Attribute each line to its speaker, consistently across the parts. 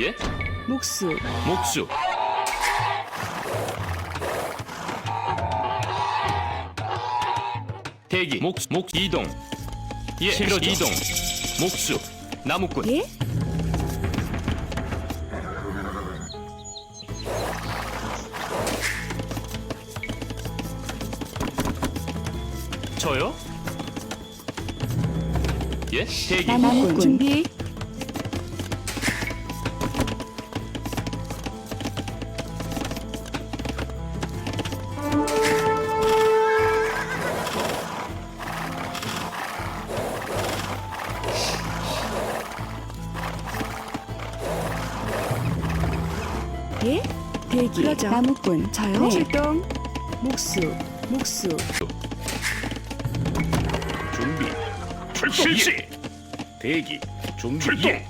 Speaker 1: 예?
Speaker 2: 목수
Speaker 1: 목수. 대기. 목수. 목 이동. 예. 실로 이동. 목수. 나무꾼.
Speaker 2: 예?
Speaker 1: 저요? 예? 대기.
Speaker 2: 나무꾼 준비
Speaker 3: 그러죠.
Speaker 2: 나무꾼 저요?
Speaker 3: 네.
Speaker 2: 출동. 목수 목수.
Speaker 4: 준비 출동. 실시. 대기 준비. 출동.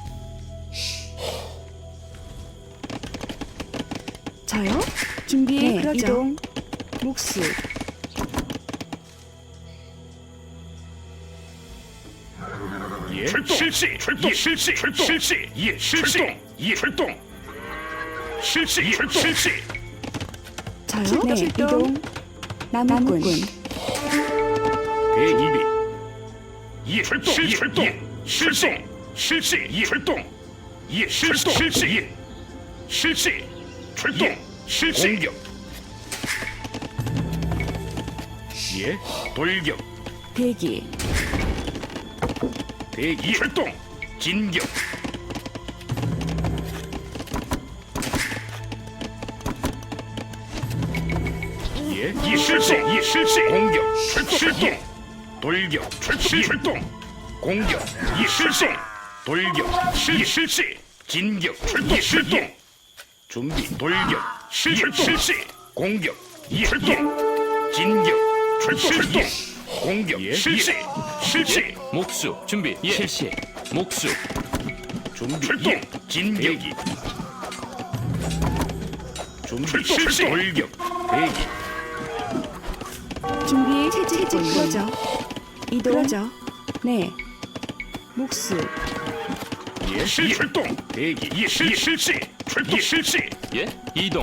Speaker 2: 저요? 준비
Speaker 3: 네, 그러죠.
Speaker 2: 이동. 목수.
Speaker 4: 예. 출동. 실시 출동. 실시. 출동. 실시. 예. 실시. 예. 출동. 실시. 예. 실시
Speaker 2: 저요.
Speaker 3: 네, 이동.
Speaker 2: 나무꾼.
Speaker 4: 대기 예 출동 예 출동. 실시 실시 예 출동. 예 실시 실시 예. 실시 출동. 실시. 공격. 예 돌격.
Speaker 2: 대기.
Speaker 4: 대기 출동. 진격 예, 이 실시, 이 실시 공격 출동 돌격 출시 출동. 공격 이 실시 돌격 시 실시 진격 출동. 출동 준비. 돌격 시 실시 공격 이 출동. 진격 출동. 공격 실시 실시
Speaker 1: 목수. 준비. 예. 실시. 목수.
Speaker 4: 준비. 출동. 진격이. 준비. 실시 돌격. 대기
Speaker 2: 준비 채찍 그러죠. 이동.
Speaker 3: 그러죠.
Speaker 2: 네. 목수.
Speaker 4: 예? 출동. 대기. 예 실- 실시. 출동. 실시.
Speaker 1: 예? 이동.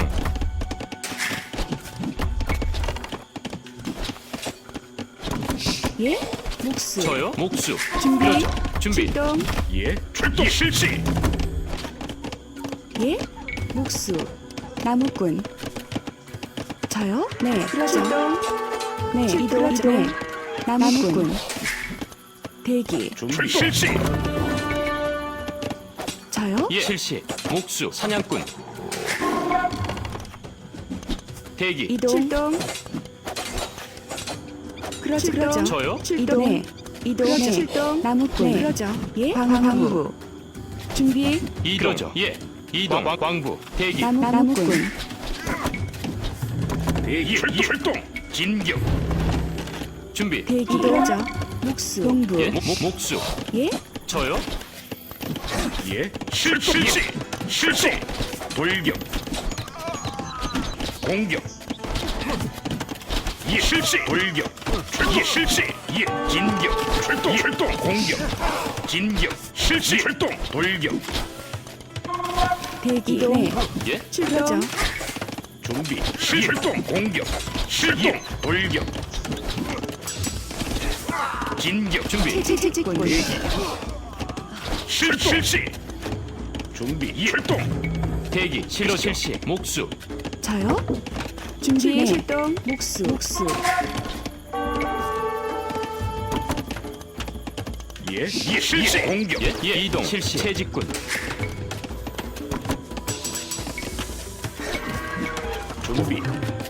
Speaker 2: 예? 목수.
Speaker 1: 저요? 목수.
Speaker 2: 준비.
Speaker 1: 준비.
Speaker 2: 출동.
Speaker 4: 예? 출동. 실시.
Speaker 2: 예? 목수. 나무꾼. 저요? 네
Speaker 3: 그러죠.
Speaker 2: 출동 네
Speaker 3: 출-
Speaker 2: 이동
Speaker 3: 그러죠.
Speaker 2: 네 나무꾼 대기
Speaker 4: 준비 실시
Speaker 2: 저요
Speaker 1: 예. 실시. 목수. 사냥꾼. 대기.
Speaker 2: 이동 출동
Speaker 3: 그러죠.
Speaker 2: 출동.
Speaker 3: 그러죠.
Speaker 1: 저요?
Speaker 2: 이동 네 이동
Speaker 3: 그러죠.
Speaker 2: 네
Speaker 3: 출동.
Speaker 2: 나무꾼
Speaker 3: 네. 그러죠.
Speaker 2: 예 광부 준비
Speaker 1: 이동. 예. 이동. 광, 광부. 대기.
Speaker 2: 나무 나무꾼
Speaker 4: 대기 출동 진격.
Speaker 1: 준비.
Speaker 2: 대기
Speaker 3: 그러죠.
Speaker 2: 목수. 동부
Speaker 1: 예. 목, 목, 목수.
Speaker 2: 예?
Speaker 1: 저요?
Speaker 4: 예? 실시 실시 돌격. 공격. 예 실시 돌격. 예 실시 예 진격. 출동 출동. 공격. 진격. 실시 출동. 돌격.
Speaker 2: 대기
Speaker 1: 예?
Speaker 3: 그러죠.
Speaker 4: 준비. 출동. 공격 출동 돌격. 진격 준비. 대기 실 실시 준비. 출동.
Speaker 1: 대기. 실로 실시. 목수.
Speaker 2: 저요? 준비.
Speaker 3: 네.
Speaker 2: 출동. 목수. 목수.
Speaker 4: 예, 예. 실시. 공격.
Speaker 1: 예. 예. 이동. 실시. 채직꾼.
Speaker 4: 준비.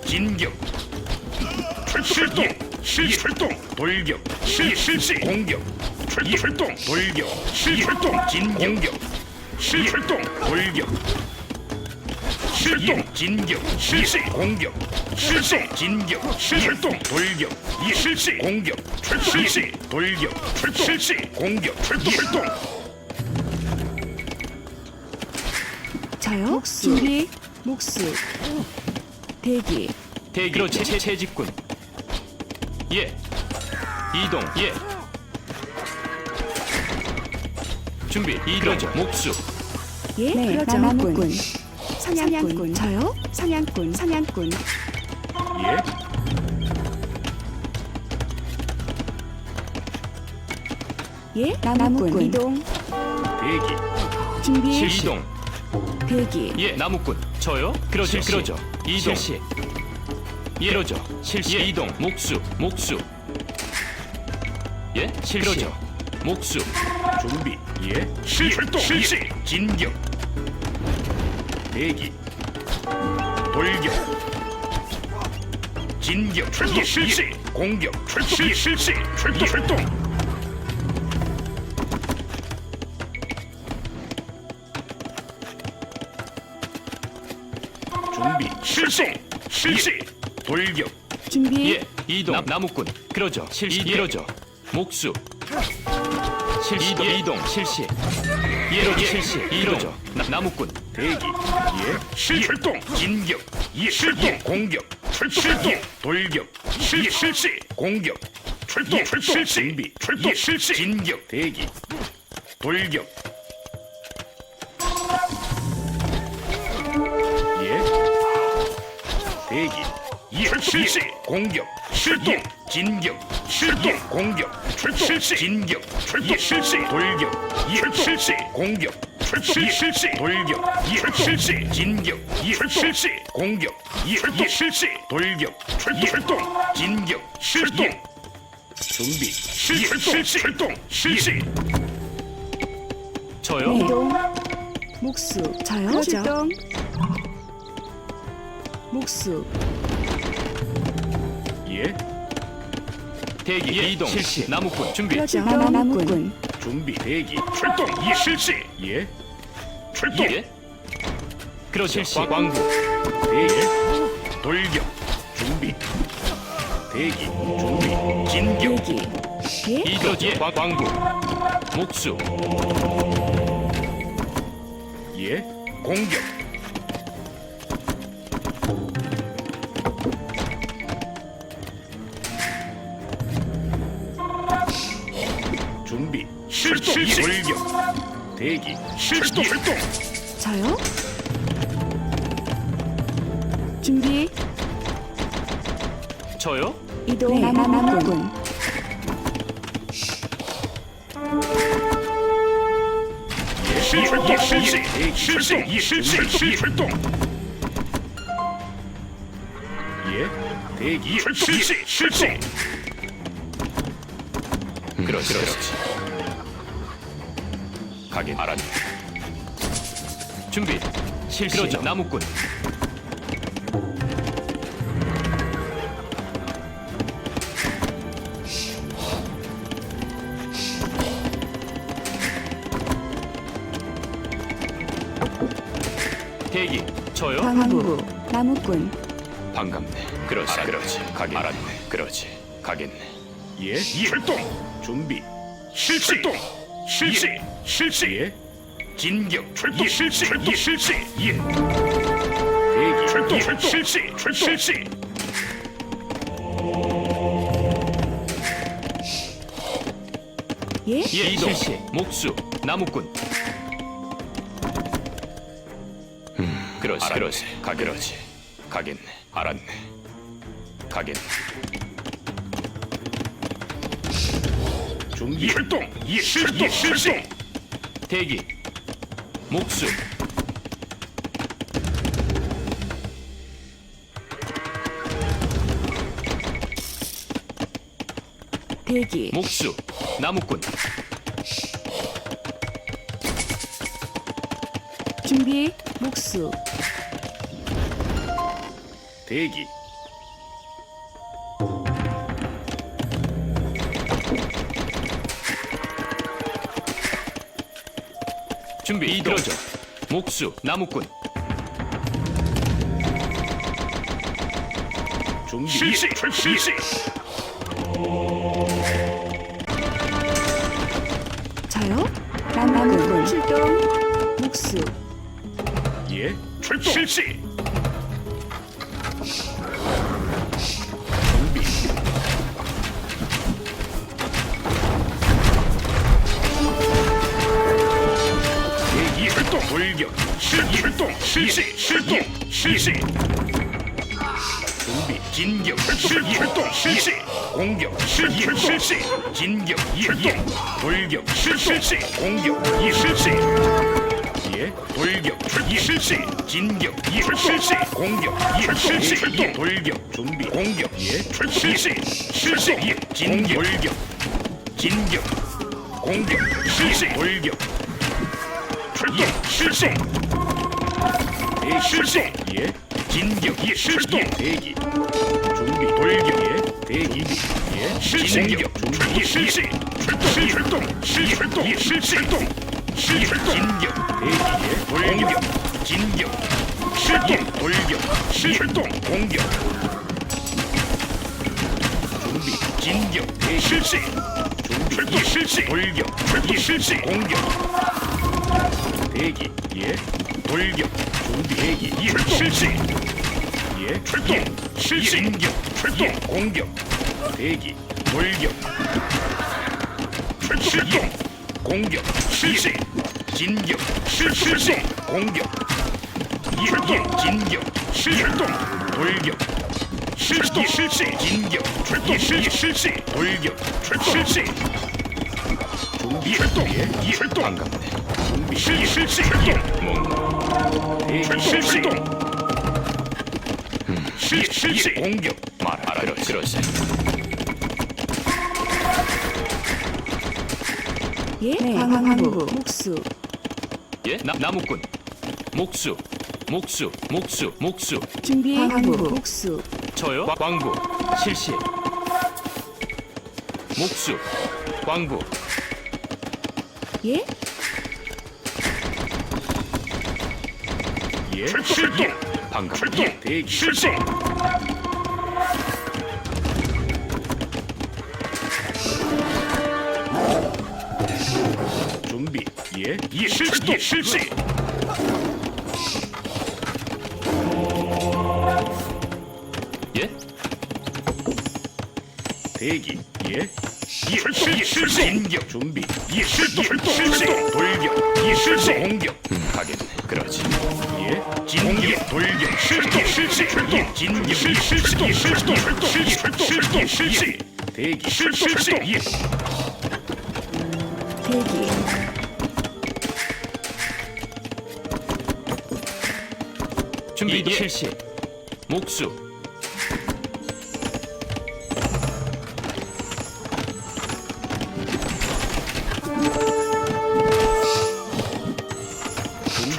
Speaker 4: 진격 출동. 실 출동. 돌격. 실 실시. 공격. 출 출동. 돌격. 실 출동. 진 공격. 실 출동. 돌격. 실동. 진격. 실시. 공격. 실시 진격. 실동. 돌격. 이 실시. 공격. 출동. 실시. 돌격. 출동. 실시. 공격. 출동. 출동.
Speaker 2: 저요? 준비? 목수. 대기.
Speaker 1: 대기로 채, 채, 채직꾼. 예. 이동. 예. 준비. 이동. 목수.
Speaker 2: 예,
Speaker 3: 네,
Speaker 2: 그러죠.
Speaker 3: 나무꾼.
Speaker 2: 사냥꾼. 저요? 사냥꾼, 사냥꾼.
Speaker 4: 예.
Speaker 2: 예,
Speaker 3: 나무꾼.
Speaker 2: 이동,
Speaker 4: 대기.
Speaker 2: 준비,
Speaker 1: 이동.
Speaker 2: 대기.
Speaker 1: 예, 나무꾼. 저요? 그러죠.
Speaker 5: 실시.
Speaker 1: 그러죠. 이동.
Speaker 5: 실시.
Speaker 1: 예, 그러죠. 실시. 예, 이동. 목수. 목수. 예, 실시. 그러죠. 목수.
Speaker 4: 준비. 예. 실동. 실시. 진격. 대기. 돌격. 진격. 출동. 실시. 공격. 출동. 실시. 출동. 출동. 준비. 실시. 실시. 돌격.
Speaker 2: 준비,
Speaker 1: 예, 이동. 나, 나무꾼. 그러죠. 실시. 예, 그러죠. 목수. 실시. 이동. 이동. 실시. 예, 그러죠. 실시. 이러죠. 나, 나무꾼.
Speaker 4: 대기. 예. 실동. 진격. 예. 실동. 공격. 출동. 실동. 돌격. 실 실시. 공격. 출동. 출동. 준비. 출동. 실시. 진격. 대기. 돌격. 예. 대기. 예. 실시. 공격. 실동. 진격. 실동. 공격. 출동. 실시. 진격. 출동. 실시. 돌격. 예. 실시. 공격. 출동. 실시. 돌격. 예. 실시. 진격. 예. 실시. 공격. 예. 실시. 돌격. 출동. 진격. 실동. 준비. 실시. 출동. 실시.
Speaker 1: 저요?
Speaker 2: 이동, 목수. 저요?
Speaker 3: 그러죠.
Speaker 2: 출동, 목수.
Speaker 4: 예.
Speaker 1: 대기. 예, 이동. 실시. 나무꾼. 준비.
Speaker 3: 나무꾼.
Speaker 4: 준비. 대기. 출동. 예. 실시. 예. 출동.
Speaker 1: 예. 그러죠. 실시. 광부.
Speaker 4: 대기. 돌격. 준비. 대기. 준비. 진격.
Speaker 2: 예,
Speaker 1: 이동. 예, 광- 광부. 목수.
Speaker 4: 예. 공격. 실동. 돌격. 대기. 실동. 출동.
Speaker 2: 저요? 준비,
Speaker 1: 저요?
Speaker 2: 이동,
Speaker 3: 네, 나무꾼.
Speaker 4: 실동. 실시. 실동. 실시. 출동. 예. 대기. 실시. 실동.
Speaker 1: 그렇지. 그렇지. 가긴 알았네. 준비. 실시. 그러죠. 나무꾼. 대기. 저요?
Speaker 3: 광부. 나무꾼.
Speaker 1: 반갑네. 그러지. 그러지. 가긴 알았네. 그러지. 가겠네.
Speaker 4: 예. 출동. 준비. 실동. 실시. 실시. 예. 진격. 출동. 실시. 출동. 실시. 예. 대기. 출동. 출동. 실시. 출동. 실시.
Speaker 2: 예,
Speaker 1: 예, 이동. 실시. 목수. 나무꾼. 음, 그러지. 그러지. 가 그러지. 가겠네. 알았네. 가겠네.
Speaker 4: 준비. 출동. 예. 실동. 실시.
Speaker 1: 대기. 목수.
Speaker 2: 대기.
Speaker 1: 목수. 나무꾼.
Speaker 2: 준비, 목수.
Speaker 4: 대기.
Speaker 1: 준비. 이동. 그러죠. 목수. 나무꾼.
Speaker 4: 준비. 실시. 실시.
Speaker 2: 저요?
Speaker 3: 나무꾼.
Speaker 2: 출동, 목수.
Speaker 4: 예. 출동. 실시. 실기 출동 실시 출동 실시. 준비 진격 출동 실시. 공격 실기 실시. 진격 출동. 돌격 실시. 공격 이 실시. 예 돌격 이 실시. 진격 이 실시. 공격 이 실시. 돌격 준비. 공격 예 실시. 실시. 예 진격. 돌격. 진격. 공격. 실시. 돌격. 출동. 실시 대 실시. 예 진격 예 실동. 대기. 준비 돌격. 예 대기. 예 실시. 공격. 준비 실시. 출동. 출동. 실출동. 예 실시. 출동. 실출동. 진격. 대기. 예 돌격. 진격. 실동. 돌격. 실출동. 공격. 준비. 진격. 대 실시. 준비. 예 실시. 돌격. 출동. 실시. 공격. 대기. 예 돌격 대기 예 실시. 예 출동. 실시. 진격. 출동. 공격. 대기. 돌격. 출동. 공격. 실시. 진격. 실시. 공격. 출동. 진격. 실동. 돌격. 실시. 실시. 진격. 출동. 실시. 실시. 돌격. 실시. 준비. 출동. 예 출동.
Speaker 1: 반갑네.
Speaker 4: 준비 실시. 실시. 출동.
Speaker 1: 뭐
Speaker 4: 실시 출동 실시 공격
Speaker 1: 말하라. 그러, 그러세.
Speaker 2: 예?
Speaker 3: 네,
Speaker 2: 광부. 목수,
Speaker 1: 예? 나, 나무꾼. 목수. 목수. 목수. 목수.
Speaker 3: 광부.
Speaker 2: 광부, 목수,
Speaker 1: 저요? 광- 광부. 실시. 목수. 광부.
Speaker 2: 예?
Speaker 4: 예. 출동!
Speaker 1: 반갑네.
Speaker 4: 출동! 대기 실시 준비. 예, 예 실시. 실시!
Speaker 1: 예?
Speaker 4: 대기. 예, 예 실시! 실시! 공격! 준비. 예 실시! 실시! 돌격! 예 실시! 공격!
Speaker 1: 음, 가겠네. 그러지.
Speaker 4: 예 진격 돌격 실시 실시 예 진격 실시 실시 실시 실시 실시 대기 실시 실시 예
Speaker 2: 대기,
Speaker 1: 준비. 예. 실시. 목수.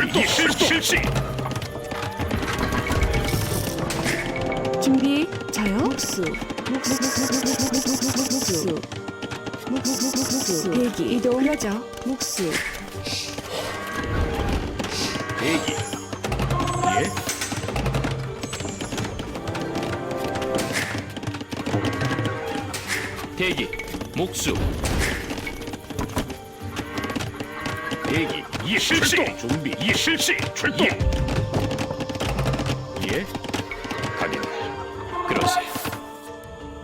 Speaker 4: 출동 실시 실시.
Speaker 2: 준비, 저요? 목수, 목수, 목수, 목수, 대기, 이동, 그러죠, 목수,
Speaker 4: 대기. 예?
Speaker 1: 대기. 목수.
Speaker 4: 대기 이 실시 준비 이 실시 출동 예
Speaker 1: 가겠네. 그러세.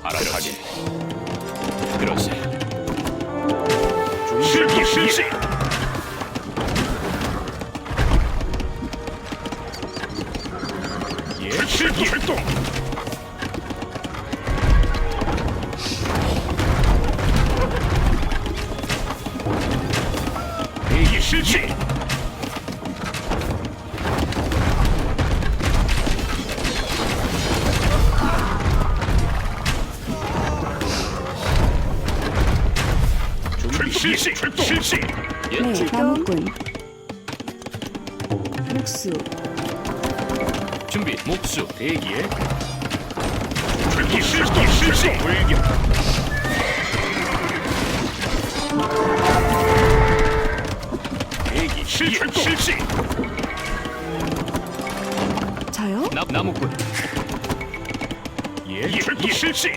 Speaker 1: 알아가게. 그러세.
Speaker 4: 실기 실시 실시 출동 실시
Speaker 1: 예?
Speaker 3: 네, 나무꾼.
Speaker 2: 목수,
Speaker 1: 준비. 목수.
Speaker 4: 대기에 출기 실시 실시 돌격 대기 실시 실시
Speaker 2: 저요?
Speaker 1: 나, 나무꾼.
Speaker 4: 예 출기 실시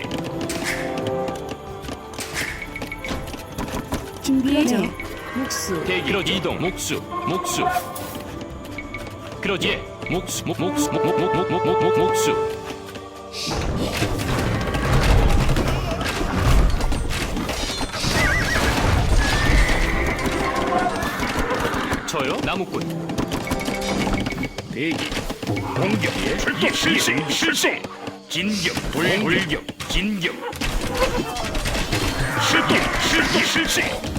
Speaker 2: 준비해죠,
Speaker 3: 네.
Speaker 2: 목수,
Speaker 1: 대기. 그러지. 이동. 목수. 목수. 그러지. 예. 목수. 목, 목수. 목, 목, 목, 목, 목, 목, 목, 목수. 저요? 나무꾼.
Speaker 4: 대기 공격 출동 실시 실시 진격 돌 돌격 진격 출동 실시 실시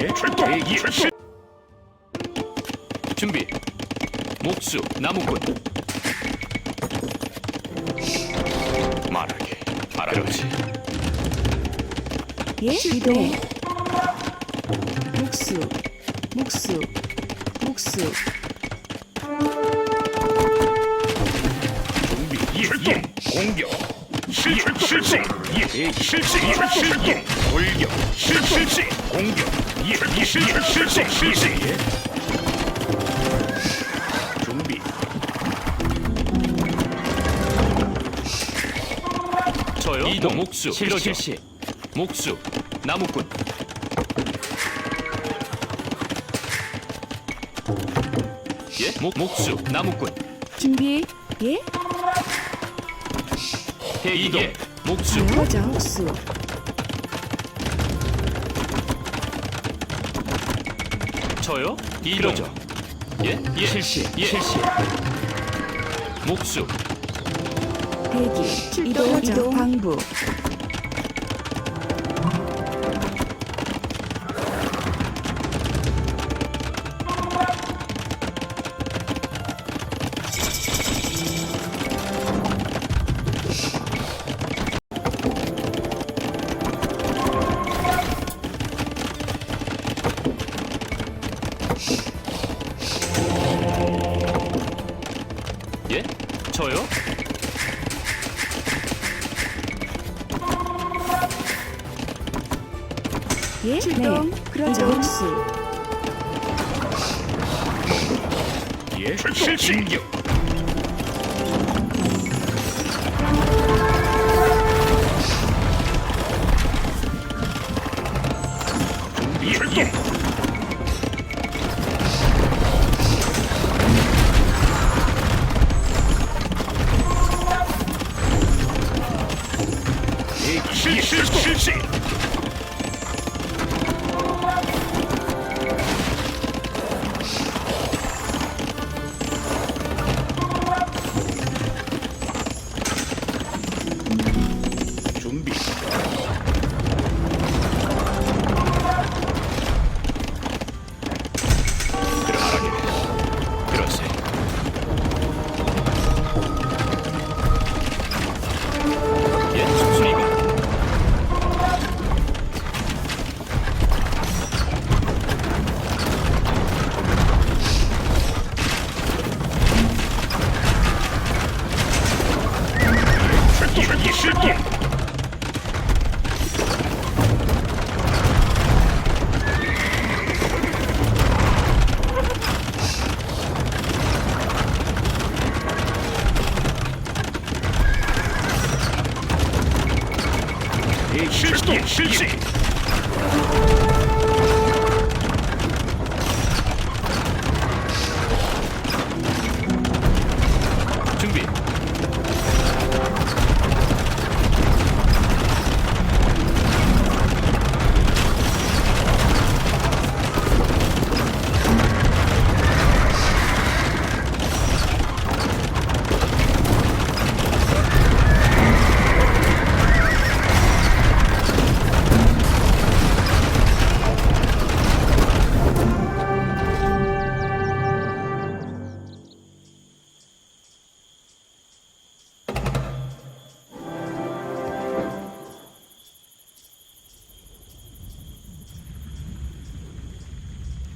Speaker 4: 예. 출동! 대기 출시
Speaker 1: 준비. 목수 나무꾼. 말하게. 알아그렇지?
Speaker 2: 예, 이동. 목수, 목수, 목수,
Speaker 4: 준비. 출동! 공격. 실 실시! 예 대기 실시. 출동 돌격. 실시 공격. 예 실시 실시 실시 준비
Speaker 1: 저요? 이동 목수 실로 실시. 목수 나무꾼. 예? 목 목수 나무꾼.
Speaker 2: 준비, 예,
Speaker 1: 대기 이동. 목수
Speaker 2: 그러죠. 목수,
Speaker 1: 저요? 이러죠. 예? 예. 실시. 예. 실시. 목수
Speaker 2: 대기, 이동, 이동, 광부,
Speaker 1: 예,
Speaker 2: 출동, 그러죠. 목수,
Speaker 4: 예 출동 진격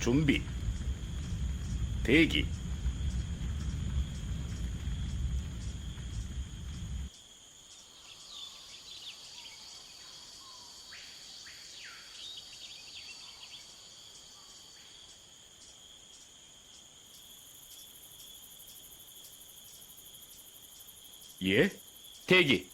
Speaker 4: 준비 대기 예?
Speaker 1: 대기.